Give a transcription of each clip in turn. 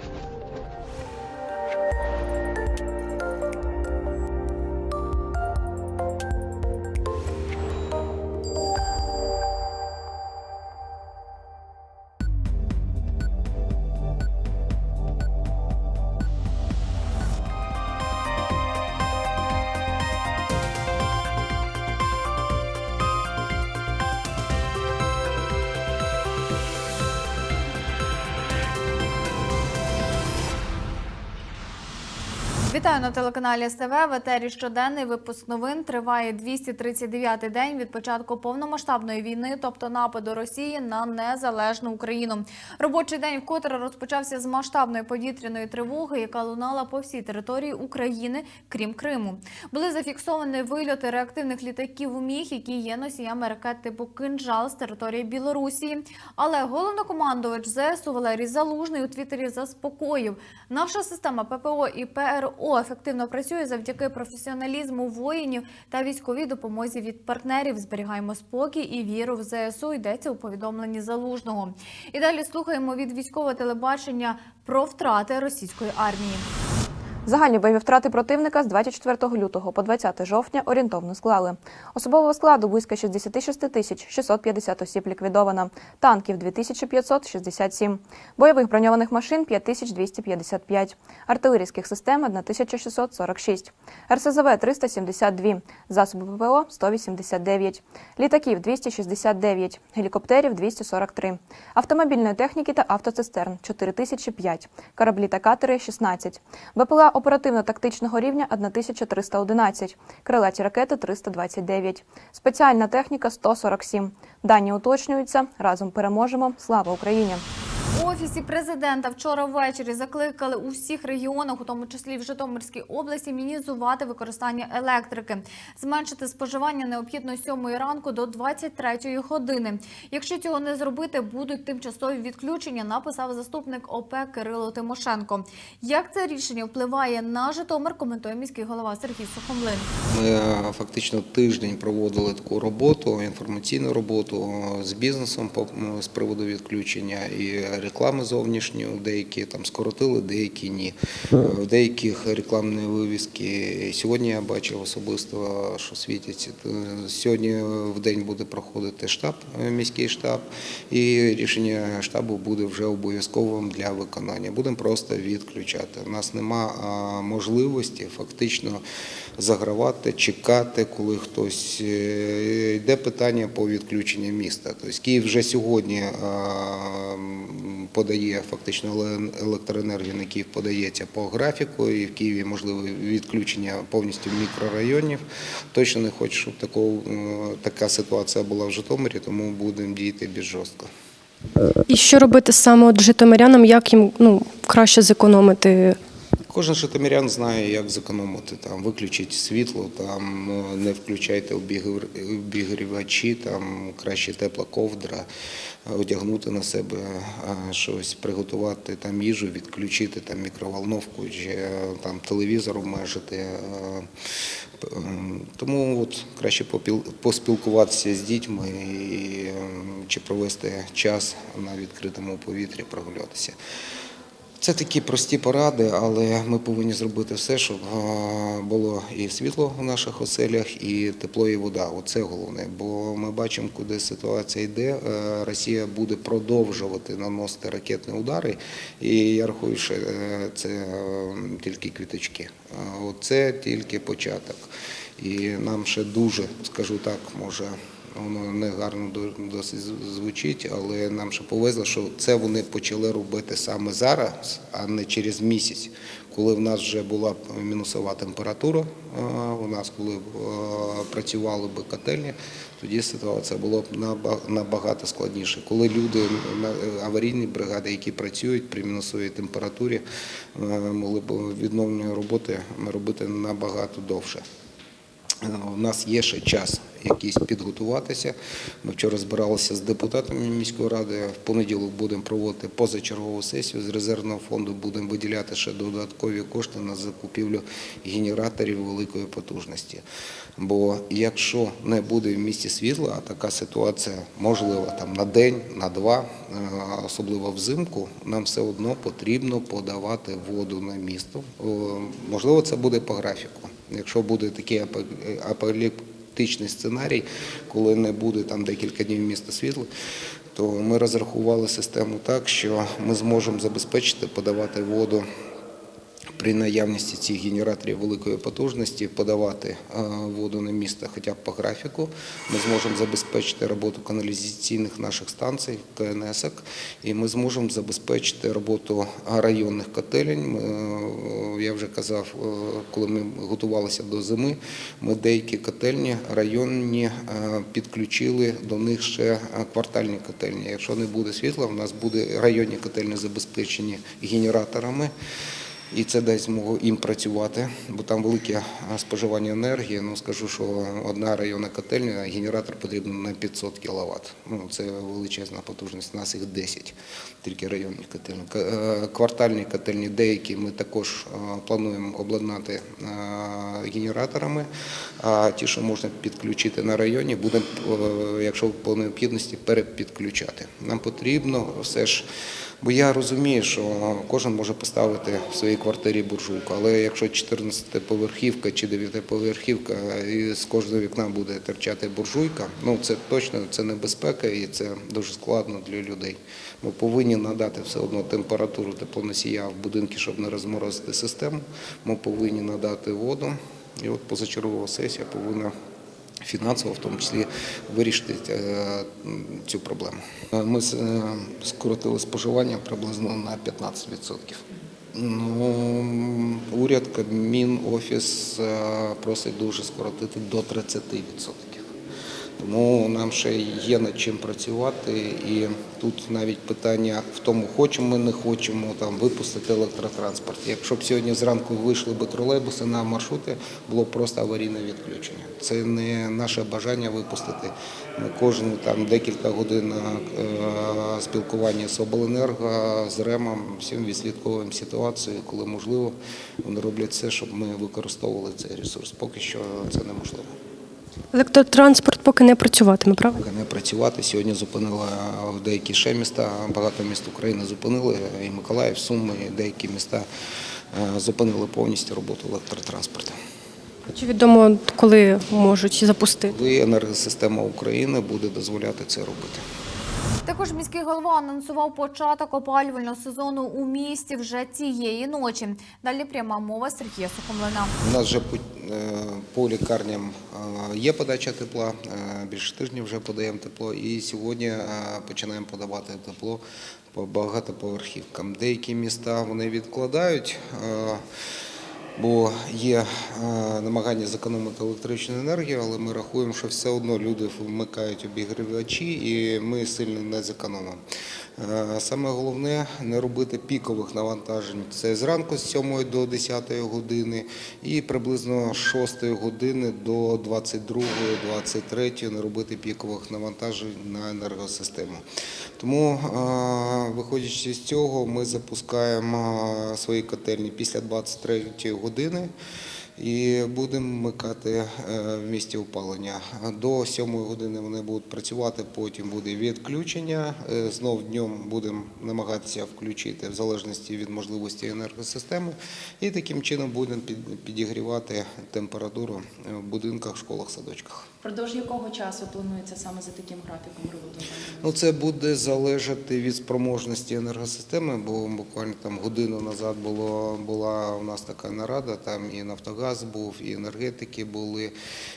Thank you. Вітаю на телеканалі СТВ. В етері щоденний випуск новин триває 239-й день від початку повномасштабної війни, тобто нападу Росії на незалежну Україну. Робочий день вкотре розпочався з масштабної повітряної тривоги, яка лунала по всій території України, крім Криму. Були зафіксовані вильоти реактивних літаків у міг, які є носіями ракет типу «Кинжал» з території Білорусі. Але головнокомандувач ЗСУ Валерій Залужний у Твіттері заспокоїв. Наша система ППО і ПРО ефективно працює завдяки професіоналізму воїнів та військовій допомозі від партнерів. Зберігаємо спокій і віру в ЗСУ. Йдеться у повідомленні залужного. І далі слухаємо від військового телебачення про втрати російської армії. Загальні бойові втрати противника з 24 лютого по 20 жовтня орієнтовно склали. Особового складу близько 66 тисяч 650 осіб ліквідовано, танків 2567, бойових броньованих машин 5255, артилерійських систем 1646, РСЗВ 372, засоби ППО 189, літаків 269, гелікоптерів 243, автомобільної техніки та автоцистерн 4005, кораблі та катери 16, БПЛА оперативно-тактичного рівня 1311, крилаті ракети 329, спеціальна техніка 147. Дані уточнюються. Разом переможемо. Слава Україні! Офісі президента вчора ввечері закликали у всіх регіонах, у тому числі в Житомирській області, мінізувати використання електрики, зменшити споживання необхідно з 7 ранку до 23 години. Якщо цього не зробити, будуть тимчасові відключення. Написав заступник ОП Кирило Тимошенко. Як це рішення впливає на Житомир? Коментує міський голова Сергій Сухомлин. Ми е, фактично тиждень проводили таку роботу, інформаційну роботу е, з бізнесом з приводу відключення і реклами зовнішньої. Деякі там скоротили, деякі ні. Е, В деяких рекламні вивіски сьогодні я бачив особисто, що світяться. Е, Сьогодні в день буде проходити штаб, е, міський штаб, і рішення штабу буде вже обов'язковим для виконання. Будемо просто відключати. У нас нема можливості фактично загравати, чекати, коли хтось йде питання по відключенню міста. Тобто Київ вже сьогодні подає фактично еле- електроенергію на Київ подається по графіку, і в Києві можливе відключення повністю мікрорайонів. Точно не хочу, щоб такого, е, така ситуація була в Житомирі, тому будемо діяти більш жорстко. І що робити саме от житомирянам, як їм ну, краще зекономити? Кожен житомирян знає, як зекономити. Там виключіть світло, там е, не включайте обігрівачі, там краще тепла ковдра, е, одягнути на себе е, щось, приготувати там їжу, відключити там мікроволновку чи там телевізор обмежити. Тому от краще поспілкуватися з дітьми і, чи провести час на відкритому повітрі, прогулятися. Це такі прості поради, але ми повинні зробити все, щоб було і світло в наших оселях, і тепло, і вода. Оце головне. Бо ми бачимо, куди ситуація йде. Е, Росія буде продовжувати наносити ракетні удари, і я рахую, що е, це е, тільки квіточки. Оце тільки початок. І нам ще дуже, скажу так, може. Воно не гарно досить звучить, але нам ще повезло, що це вони почали робити саме зараз, а не через місяць, коли в нас вже була мінусова температура. У нас коли працювали би котельні, тоді ситуація була б набагато складніше. Коли люди аварійні бригади, які працюють при мінусовій температурі, могли б відновлені роботи робити набагато довше. У нас є ще час. Якісь підготуватися. Ми вчора збиралися з депутатами міської ради. В понеділок будемо проводити позачергову сесію з резервного фонду. Будемо виділяти ще додаткові кошти на закупівлю генераторів великої потужності. Бо якщо не буде в місті світла, а така ситуація можлива там на день, на два, е, особливо взимку, нам все одно потрібно подавати воду на місто. Можливо, це буде по графіку. Якщо буде такий апо- апокаліптичний сценарій, коли не буде там декілька днів міста світла, то ми розрахували систему так, що ми зможемо забезпечити подавати воду при наявності цих генераторів великої потужності подавати е, воду на місто хоча б по графіку. Ми зможемо забезпечити роботу каналізаційних наших станцій, КНСок, і ми зможемо забезпечити роботу районних котелень. Е, Я вже казав, е, коли ми готувалися до зими, ми деякі котельні районні підключили до них ще квартальні котельні. Якщо не буде світла, у нас буде районні котельні забезпечені генераторами. І це дасть змогу їм працювати, бо там велике споживання енергії. Ну скажу, що одна районна котельня, генератор потрібен на 500 кВт. Ну це величезна потужність. У нас їх 10, тільки районні котельні. Е, Квартальні котельні, деякі ми також е, плануємо обладнати е, генераторами. А ті, що можна підключити на районі, будемо, е, якщо по необхідності, перепідключати. Нам потрібно все ж. Бо я розумію, що кожен може поставити в своїй квартирі буржуйку, але якщо 14-поверхівка чи 9-поверхівка і з кожного вікна буде терчати буржуйка, ну це точно це небезпека і це дуже складно для людей. Ми повинні надати все одно температуру теплоносія в будинку, щоб не розморозити систему. Ми повинні надати воду. І от позачергова сесія повинна фінансово, в тому числі, вирішити е, цю проблему. Ми е, скоротили споживання приблизно на 15%. Ну, уряд, Кабмін, офіс е, просить дуже скоротити до 30%. Тому нам ще є над чим працювати, і тут навіть питання в тому, хочемо ми, не хочемо там випустити електротранспорт. Якщо б сьогодні зранку вийшли б тролейбуси на маршрути, було б просто аварійне відключення. Це не наше бажання випустити. Ми кожен там декілька годин е, спілкування з обленерго, з РЕМом, всім відслідковуємо ситуацію, коли можливо, вони роблять все, щоб ми використовували цей ресурс. Поки що це неможливо. Електротранспорт поки не працюватиме, правда? Поки не працювати. Сьогодні зупинили деякі ще міста, багато міст України зупинили, і Миколаїв, Суми, і деякі міста е, зупинили повністю роботу електротранспорту. Чи відомо, коли можуть запустити? Коли енергосистема України буде дозволяти це робити. Також міський голова анонсував початок опалювального сезону у місті вже цієї ночі. Далі пряма мова Сергія Сухомлина. У нас вже по, е, лікарням е, є подача тепла, е, більше тижнів вже подаємо тепло, і сьогодні починаємо подавати тепло по багатоповерхівкам. Деякі міста вони відкладають. Бо є е, намагання зекономити електричну енергію, але ми рахуємо, що все одно люди вмикають обігрівачі і ми сильно не зекономимо. Е, Саме головне не робити пікових навантажень. Це зранку з 7 до 10 години і приблизно з 6 години до 22-23 не робити пікових навантажень на енергосистему. Тому, е, виходячи з цього, ми запускаємо свої котельні після 23 години. І будемо вмикати е, в місті опалення. До 7 години вони будуть працювати, потім буде відключення. Е, Знов днем будемо намагатися включити в залежності від можливості енергосистеми. І таким чином будемо під- підігрівати температуру в будинках, школах, садочках. Продовж якого часу планується саме за таким графіком роботи? Ну, це буде залежати від спроможності енергосистеми, бо буквально там годину назад було, була у нас така нарада, там і Нафтогаз був, і енергетики були.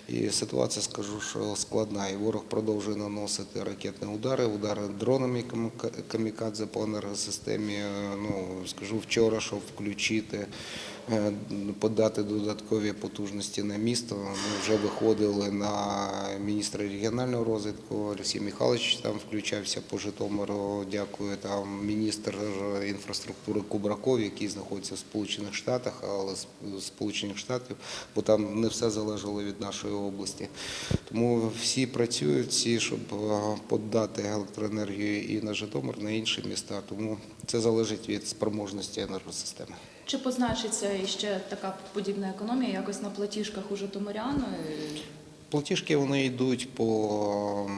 І ситуація, скажу, що складна. І ворог продовжує наносити ракетні удари, удари дронами камікадзе по енергосистемі. Е, Ну, скажу вчора, щоб включити. Е, Подати додаткові потужності на місто. Ми вже виходили на міністр регіонального розвитку Олексій Михайлович там включався по Житомиру. Дякую. Там міністр інфраструктури Кубраков, який знаходиться в Сполучених Штатах, але з Сполучених Штатів, бо там не все залежало від нашої області. Тому всі працюють, всі, щоб е, подати електроенергію і на Житомир, на інші міста. Тому це залежить від спроможності енергосистеми. Чи позначиться іще така подібна економія якось на платіжках у житомирян? Платіжки вони йдуть по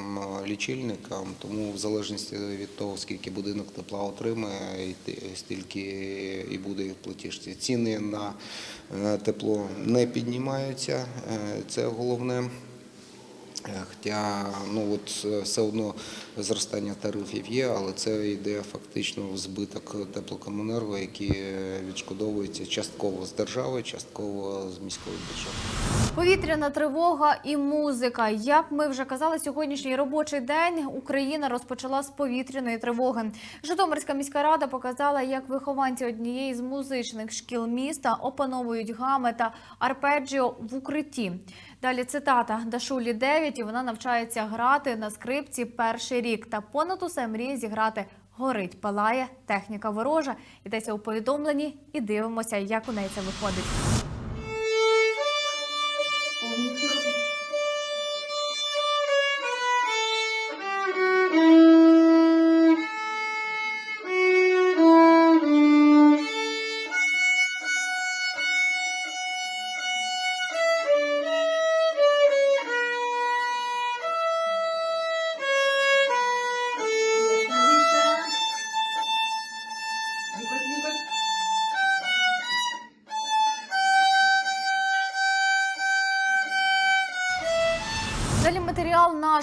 лічильникам, тому в залежності від того, скільки будинок тепла отримає, стільки і буде в платіжці. Ціни на е, тепло не піднімаються, е, це головне. Хоча ну от е, все одно зростання тарифів є, але це йде фактично в збиток теплокомунерго, які е, відшкодовуються частково з держави, частково з міського бюджету. Повітряна тривога і музика. Як ми вже казали, сьогоднішній робочий день Україна розпочала з повітряної тривоги. Житомирська міська рада показала, як вихованці однієї з музичних шкіл міста опановують гами та арпеджіо в укритті. Далі цитата Дашулі 9, і вона навчається грати на скрипці перший рік. Та понад усе мріє зіграти горить, палає, техніка ворожа. Йдеться у повідомленні і дивимося, як у неї це виходить.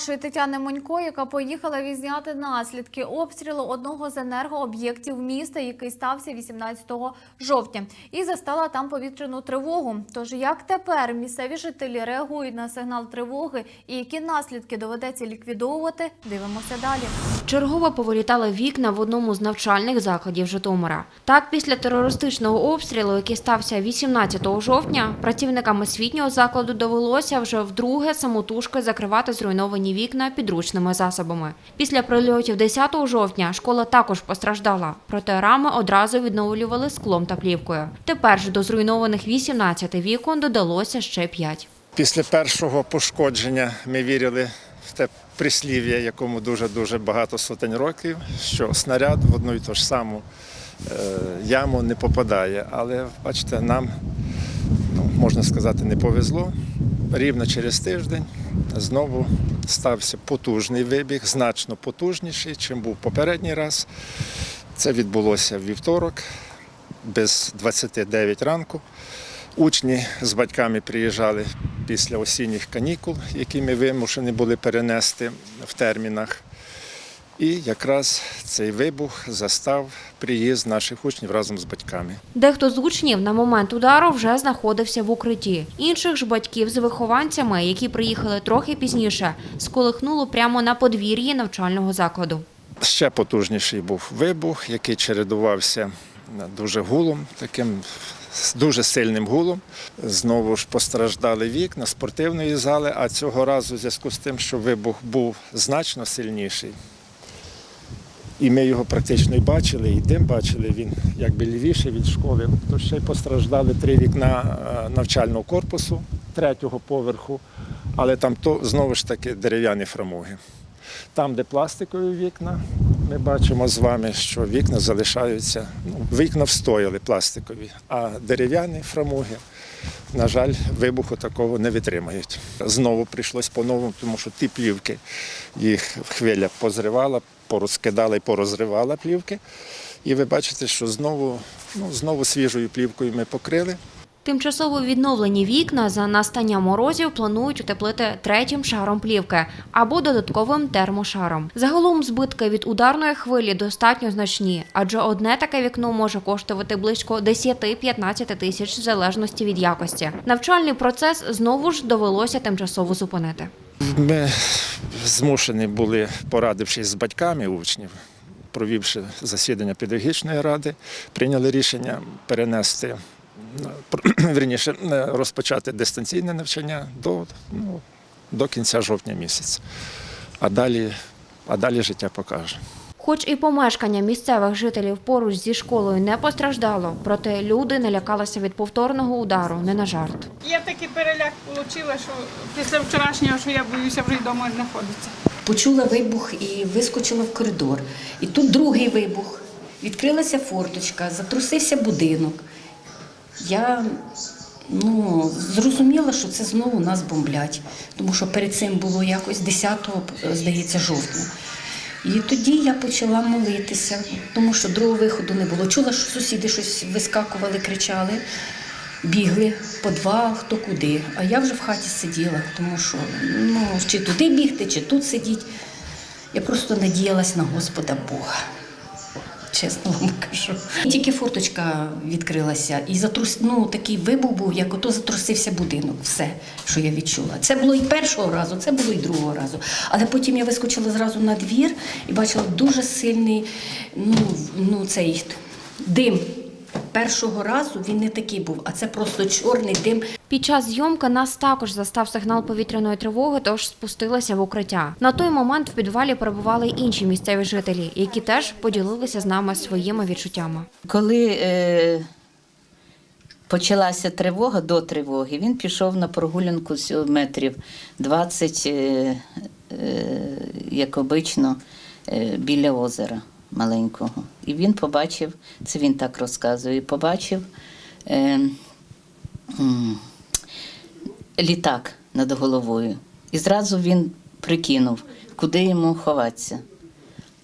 Нашої Тетяни Монько, яка поїхала відзняти наслідки обстрілу одного з енергооб'єктів міста, який стався 18 жовтня, і застала там повітряну тривогу. Тож як тепер місцеві жителі реагують на сигнал тривоги і які наслідки доведеться ліквідовувати, дивимося далі. Чергово повилітали вікна в одному з навчальних закладів Житомира. Так, після терористичного обстрілу, який стався 18 жовтня, працівникам освітнього закладу довелося вже вдруге самотужки закривати зруйновані вікна підручними засобами. Після прильотів 10 жовтня школа також постраждала, проте рами одразу відновлювали склом та плівкою. Тепер ж до зруйнованих 18 вікон додалося ще 5. Після першого пошкодження ми вірили в те прислів'я, якому дуже-дуже багато сотень років, що снаряд в одну і ту ж саму е, яму не попадає. Але бачите, нам, ну, можна сказати, не повезло. Рівно через тиждень знову стався потужний вибіг, значно потужніший, чим був попередній раз. Це відбулося в вівторок, без 29 ранку. Учні з батьками приїжджали після осінніх канікул, які ми вимушені були перенести в термінах. І якраз цей вибух застав приїзд наших учнів разом з батьками. Дехто з учнів на момент удару вже знаходився в укритті. Інших ж батьків з вихованцями, які приїхали трохи пізніше, сколихнуло прямо на подвір'ї навчального закладу. Ще потужніший був вибух, який чередувався дуже гулом, таким дуже сильним гулом. Знову ж постраждали вікна спортивної зали, а цього разу в зв'язку з тим, що вибух був значно сильніший. І ми його практично і бачили, і дим бачили, він якби лівіше від школи. То ще й постраждали три вікна е, навчального корпусу третього поверху, але там то знову ж таки дерев'яні фрамуги. Там, де пластикові вікна, ми бачимо з вами, що вікна залишаються, ну, вікна встояли пластикові, а дерев'яні фрамуги, на жаль, вибуху такого не витримають. Знову прийшлось по-новому, тому що ті плівки їх хвиля позривала, порозкидала і порозривала плівки. І ви бачите, що знову, ну, знову свіжою плівкою ми покрили. Тимчасово відновлені вікна за настання морозів планують утеплити третім шаром плівки або додатковим термошаром. Загалом збитки від ударної хвилі достатньо значні, адже одне таке вікно може коштувати близько 10-15 тисяч в залежності від якості. Навчальний процес знову ж довелося тимчасово зупинити. Ми змушені були, порадившись з батьками учнів, провівши засідання педагогічної ради, прийняли рішення перенести, про- е, розпочати дистанційне навчання до ну, до кінця жовтня місяця. А далі, а далі життя покаже. Хоч і помешкання місцевих жителів поруч зі школою не постраждало, проте люди не лякалися від повторного удару не на жарт. Я такий переляк отримала, що після вчорашнього, що я боюся вже й вдома знаходитися. Почула вибух і вискочила в коридор. І тут другий вибух. Відкрилася форточка, затрусився будинок. Я ну, зрозуміла, що це знову нас бомблять, тому що перед цим було якось 10, здається, жовтня. І тоді я почала молитися, тому що другого виходу не було. Чула, що сусіди щось вискакували, кричали, бігли по два, хто куди. А я вже в хаті сиділа, тому що ну, чи туди бігти, чи тут сидіти. Я просто надіялась на Господа Бога. Чесно вам кажу. Тільки форточка відкрилася, і затрус... ну, такий вибух був, як ото затрусився будинок. Все, що я відчула. Це було і першого разу, це було і другого разу. Але потім я вискочила зразу на двір і бачила дуже сильний ну, ну, цей дим. Першого разу він не такий був, а це просто чорний дим. Під час зйомки нас також застав сигнал повітряної тривоги, тож спустилися в укриття. На той момент в підвалі перебували й інші місцеві жителі, які теж поділилися з нами своїми відчуттями. Коли е, почалася тривога до тривоги, він пішов на прогулянку з метрів 20, е, е, як обично, е, біля озера маленького. І він побачив, це він так розказує, побачив е, літак над головою. І зразу він прикинув, куди йому ховатися.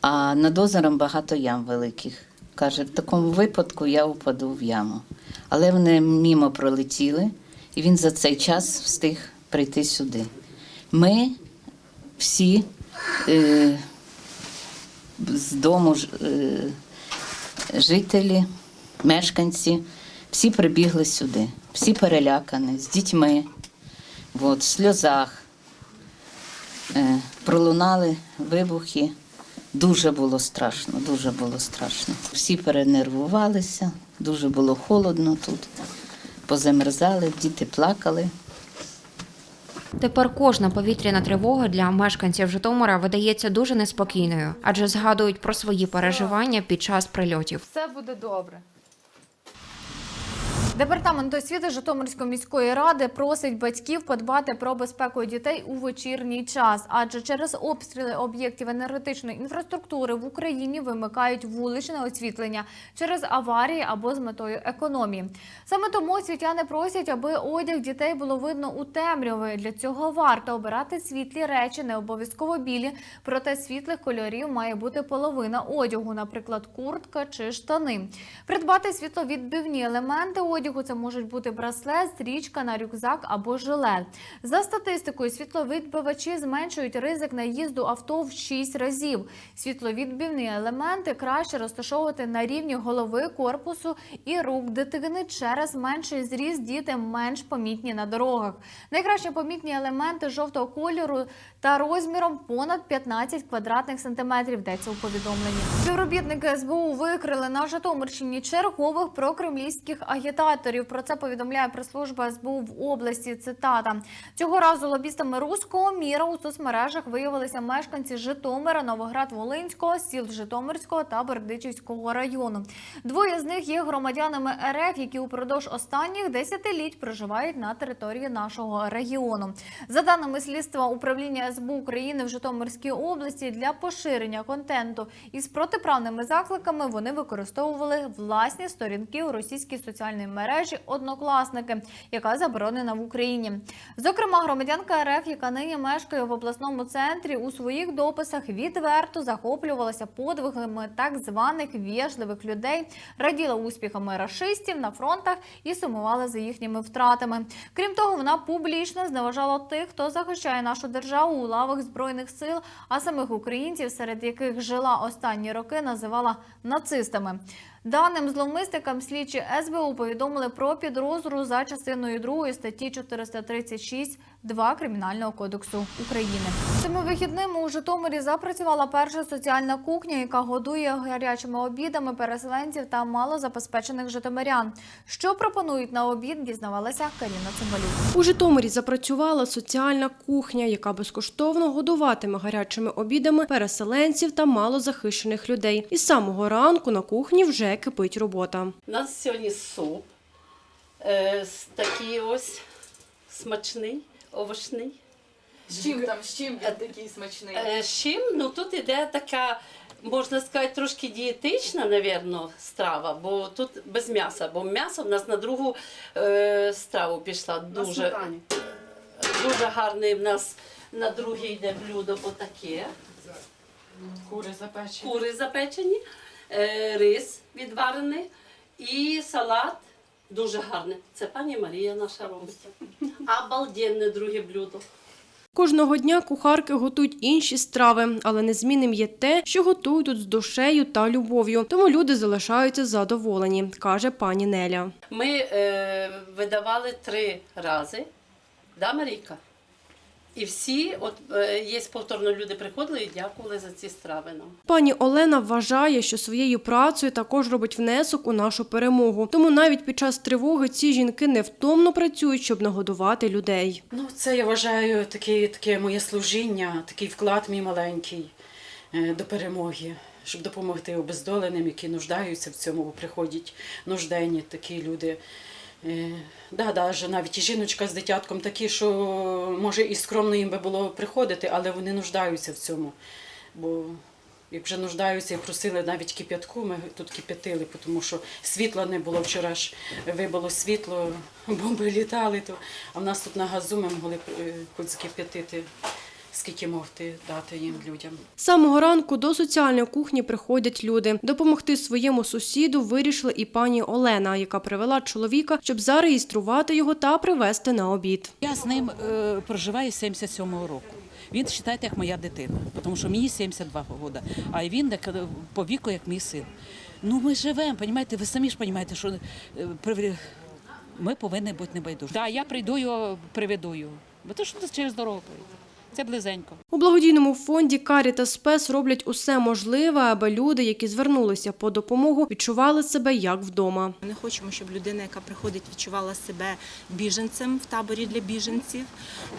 А над озером багато ям великих. Каже, в такому випадку я упаду в яму. Але вони мімо пролетіли, і він за цей час встиг прийти сюди. Ми всі е, з дому е, жителі, мешканці, всі прибігли сюди, всі перелякані, з дітьми, от, в сльозах. Е, пролунали вибухи. Дуже було страшно, дуже було страшно. Всі перенервувалися, дуже було холодно тут. Позамерзали, діти плакали. Тепер кожна повітряна тривога для мешканців Житомира видається дуже неспокійною, адже згадують про свої переживання під час прильотів. Все буде добре. Департамент освіти Житомирської міської ради просить батьків подбати про безпеку дітей у вечірній час, адже через обстріли об'єктів енергетичної інфраструктури в Україні вимикають вуличне освітлення через аварії або з метою економії. Саме тому освітяни просять, аби одяг дітей було видно у темряві. Для цього варто обирати світлі речі, не обов'язково білі, проте світлих кольорів має бути половина одягу, наприклад, куртка чи штани. Придбати світловідбивні елементи одягу це можуть бути браслет, стрічка на рюкзак або жилет. За статистикою, світловідбивачі зменшують ризик наїзду авто в 6 разів. Світловідбивні елементи краще розташовувати на рівні голови, корпусу і рук дитини. Через менший зріст діти менш помітні на дорогах. Найкраще помітні елементи жовтого кольору та розміром понад 15 квадратних сантиметрів. Йдеться у повідомленні. Співробітники СБУ викрили на Житомирщині чергових прокремлівських агітаторів. Про це повідомляє прес-служба СБУ в області. Цитата цього разу лобістами руського міра у соцмережах виявилися мешканці Житомира, Новоград-Волинського, сіл Житомирського та Бердичівського району. Двоє з них є громадянами РФ, які упродовж останніх десятиліть проживають на території нашого регіону. За даними слідства управління СБУ України в Житомирській області для поширення контенту із протиправними закликами вони використовували власні сторінки у російській соціальній мережі Однокласники, яка заборонена в Україні. Зокрема, громадянка РФ, яка нині мешкає в обласному центрі, у своїх дописах відверто захоплювалася подвигами так званих вежливих людей, раділа успіхами рашистів на фронтах і сумувала за їхніми втратами. Крім того, вона публічно зневажала тих, хто захищає нашу державу у лавах збройних сил, а самих українців, серед яких жила останні роки, називала нацистами. Даним зловмисникам слідчі СБУ повідомили про підрозру за частиною 2 статті 436 2 Кримінального кодексу України. Цими вихідними у Житомирі запрацювала перша соціальна кухня, яка годує гарячими обідами переселенців та малозабезпечених житомирян. Що пропонують на обід, дізнавалася Каріна Цимбалюк. У Житомирі запрацювала соціальна кухня, яка безкоштовно годуватиме гарячими обідами переселенців та малозахищених людей. І з самого ранку на кухні вже кипить робота. У нас сьогодні суп е, такий ось смачний, овочний. З чим там, з чим він такий смачний? Е, з чим? Ну тут іде така, можна сказати, трошки дієтична, напевно, страва, бо тут без м'яса, бо м'ясо в нас на другу е, страву пішла. Дуже, дуже гарний в нас на друге йде блюдо отаке. Кури запечені. Кури запечені, е, рис відварений і салат. Дуже гарне. Це пані Марія наша робить. Обалденне друге блюдо. Кожного дня кухарки готують інші страви, але незмінним є те, що готують тут з душею та любов'ю. Тому люди залишаються задоволені, каже пані Неля. Ми е, видавали три рази, да, Марійка? І всі, от е, є повторно люди приходили і дякували за ці страви нам. Пані Олена вважає, що своєю працею також робить внесок у нашу перемогу. Тому навіть під час тривоги ці жінки невтомно працюють, щоб нагодувати людей. Ну, це я вважаю таке, таке моє служіння, такий вклад мій маленький е, до перемоги, щоб допомогти обездоленим, які нуждаються в цьому, бо приходять нужденні такі люди. Е, Да, да, навіть і жіночка з дитятком такі, що може і скромно їм би було приходити, але вони нуждаються в цьому. Бо як вже нуждаються і просили навіть кип'ятку, ми тут кип'ятили, тому що світла не було. Вчора ж вибило світло, бомби літали, то, а в нас тут на газу ми могли е, хоч закип'ятити, скільки могти дати їм людям. З самого ранку до соціальної кухні приходять люди. Допомогти своєму сусіду вирішила і пані Олена, яка привела чоловіка, щоб зареєструвати його та привезти на обід. Я з ним е, проживаю з 77-го року. Він вважаєте, як моя дитина, тому що мені 72 роки, а він як, е, по віку, як мій син. Ну ми живемо, розумієте, ви самі ж розумієте, що е, ми повинні бути небайдужі. Так, я прийду його, приведу його, бо то що через дорогу прийде. Це близенько. У благодійному фонді Карі та Спес роблять усе можливе, аби люди, які звернулися по допомогу, відчували себе як вдома. Ми не хочемо, щоб людина, яка приходить, відчувала себе біженцем в таборі для біженців,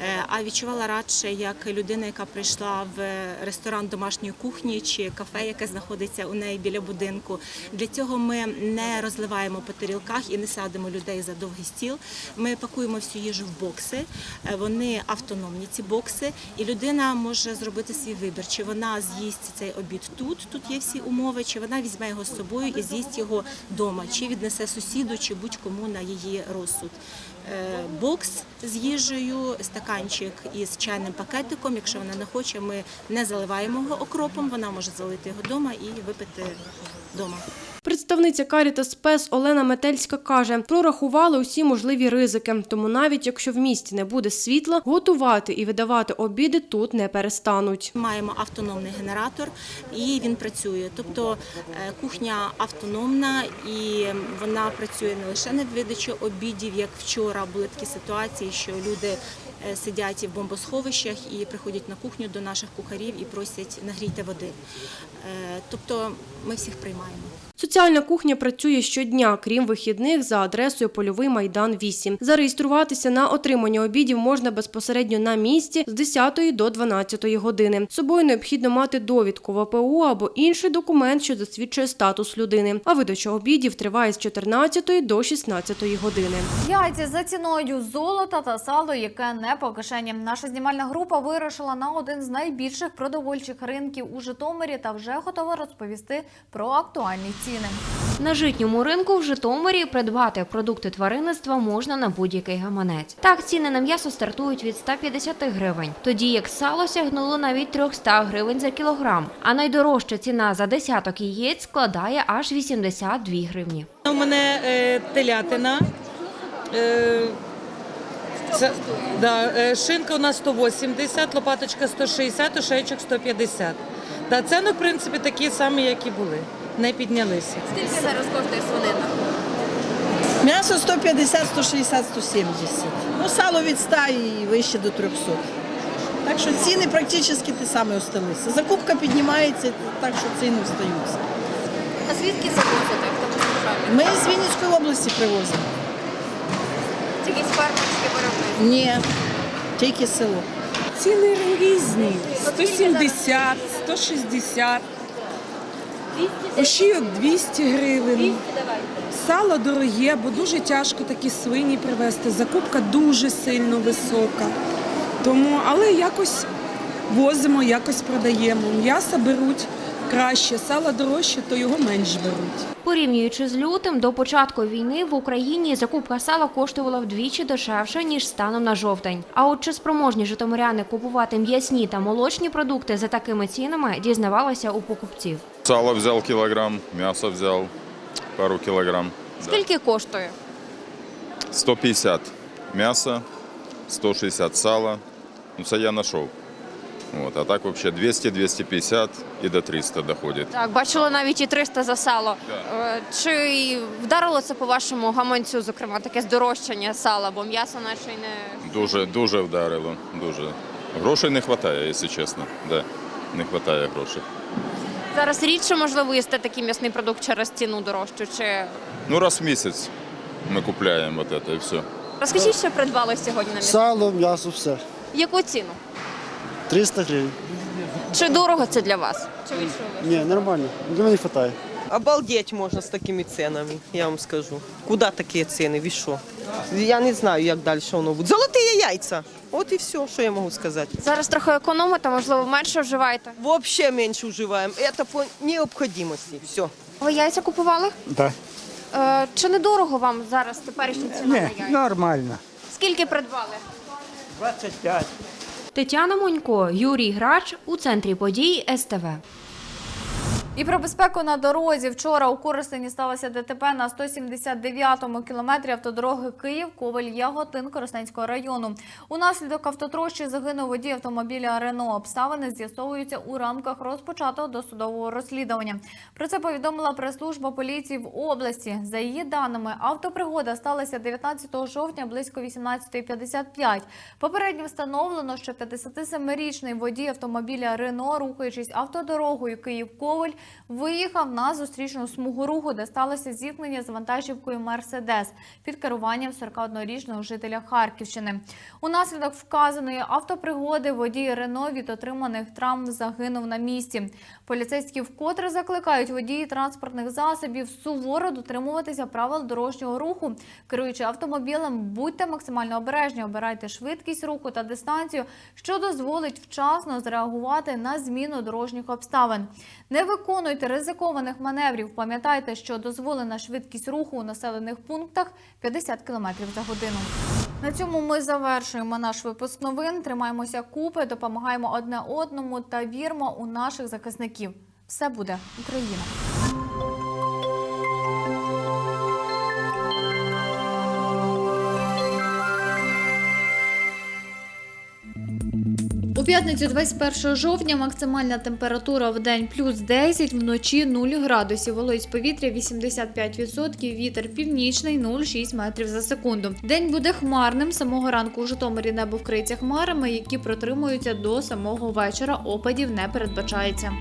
е, а відчувала радше як людина, яка прийшла в ресторан домашньої кухні чи кафе, яке знаходиться у неї біля будинку. Для цього ми не розливаємо по тарілках і не садимо людей за довгий стіл. Ми пакуємо всю їжу в бокси. Е, Вони автономні, ці бокси, і людина може зробити свій вибір, чи вона з'їсть цей обід тут, тут є всі умови, чи вона візьме його з собою і з'їсть його вдома, чи віднесе сусіду, чи будь-кому на її розсуд. Е, Бокс з їжею, стаканчик із чайним пакетиком. Якщо вона не хоче, ми не заливаємо його окропом, вона може залити його вдома і випити вдома. Представниця Карі та Спес Олена Метельська каже, прорахували усі можливі ризики. Тому навіть якщо в місті не буде світла, готувати і видавати обіди тут не перестануть. Маємо автономний генератор і він працює. Тобто е, кухня автономна і вона працює не лише на видачу обідів, як вчора були такі ситуації, що люди е, сидять в бомбосховищах і приходять на кухню до наших кухарів і просять нагрійте води. Е, Тобто ми всіх приймаємо. Соціальна кухня працює щодня, крім вихідних, за адресою Польовий майдан 8. Зареєструватися на отримання обідів можна безпосередньо на місці з 10 до 12 години. З собою необхідно мати довідку ВПО або інший документ, що засвідчує статус людини. А видача обідів триває з 14 до 16 години. Яйця за ціною золота та сало, яке не по кишені. Наша знімальна група вирушила на один з найбільших продовольчих ринків у Житомирі та вже готова розповісти про актуальні ціни. На житньому ринку в Житомирі придбати продукти тваринництва можна на будь-який гаманець. Так, ціни на м'ясо стартують від 150 гривень, тоді як сало сягнуло навіть 300 гривень за кілограм. А найдорожча ціна за десяток яєць складає аж 82 гривні. У мене е, телятина. Е, це, да, е, шинка у нас 180, лопаточка 160, ошейчик 150. Да, ціни, в принципі, такі самі, як і були. Не піднялися. Скільки зараз коштує свинина? М'ясо 150, 160, 170. Ну, сало від 100 і вище до 300. Так що ціни практично ті самі осталися. Закупка піднімається, так що ціни встаються. А звідки завозите? Ми з Вінницької області привозимо. Якісь фермерські виробництва? Ні, тільки село. Ціни різні. 170, 160. Ошийок 200 гривень. Сало дороге, бо дуже тяжко такі свині привезти. Закупка дуже сильно висока. Тому, але якось возимо, якось продаємо. М'ясо беруть краще, сало дорожче, то його менш беруть. Порівнюючи з лютим, до початку війни в Україні закупка сала коштувала вдвічі дешевше, ніж станом на жовтень. А от чи спроможні житомиряни купувати м'ясні та молочні продукти за такими цінами, дізнавалися у покупців. Сало взял килограмм, мясо взял пару килограмм. Да. Скільки коштує? 150 мясо, 160 сала. Ну, це я знайшов. Вот. А так вообще 200-250 і до 300 доходить. Так, бачила навіть і 300 за сало. Е, Чи вдарило це по вашому гаманцю, зокрема, таке здорожчання сала, бо м'ясо наче й не Дуже, дуже вдарило. Дуже. Грошей не вистачає, якщо чесно. Да. Не вистачає грошей. зараз рідше можливо їсти такий м'ясний продукт через ціну дорожчу. Чи Ну, раз в місяць ми купуємо вот это і все. розкажіть, що придбали сьогодні на м'ясо? Сало, м'ясо, все. Яку ціну? 300 гривень. Чи дорого це для вас? Чи відчули? Ні, нормально. Для мене вистачає. Обалдеть можно с такими ценами, я вам скажу. Куда такие цены, ви що? Я не знаю, як далі воно буде. Золотые яйця. От і все, що я можу сказати. Зараз трохи економите, можливо, менше вживаєте. Вообще менше вживаємо. Это по необходимости. Все. Ви яйця купували? Так. Е, чи недорого вам зараз теперішня ціна на яйця? нормально. Скільки придбали? 25. Тетяна Монько, Юрій Грач у центрі подій СТВ. І про безпеку на дорозі. Вчора у Коростені сталося ДТП на 179-му кілометрі автодороги Київ, Ковель, Яготин Коростенського району. Унаслідок автотрощі загинув водій автомобіля Рено. Обставини з'ясовуються у рамках розпочатого досудового розслідування. Про це повідомила прес-служба поліції в області. За її даними, автопригода сталася 19 жовтня близько 18.55. Попередньо встановлено, що 57-річний водій автомобіля Рено, рухаючись автодорогою Київ-Ковель, виїхав на зустрічну смугу руху, де сталося зіткнення з вантажівкою Мерседес під керуванням 41-річного жителя Харківщини. Унаслідок вказаної автопригоди водій Рено від отриманих травм загинув на місці. Поліцейські вкотре закликають водії транспортних засобів суворо дотримуватися правил дорожнього руху. Керуючи автомобілем, будьте максимально обережні, обирайте швидкість руху та дистанцію, що дозволить вчасно зреагувати на зміну дорожніх обставин. Не виконуйте ризикованих маневрів. Пам'ятайте, що дозволена швидкість руху у населених пунктах 50 км за годину. На цьому ми завершуємо наш випуск новин. Тримаємося купи, допомагаємо одне одному та віримо у наших захисників. Все буде Україна! У п'ятницю 21 жовтня максимальна температура в день плюс 10, вночі 0 градусів. Вологість повітря 85%, вітер північний 0,6 метрів за секунду. День буде хмарним. Самого ранку у Житомирі небо вкриється хмарами, які протримуються до самого вечора. Опадів не передбачається.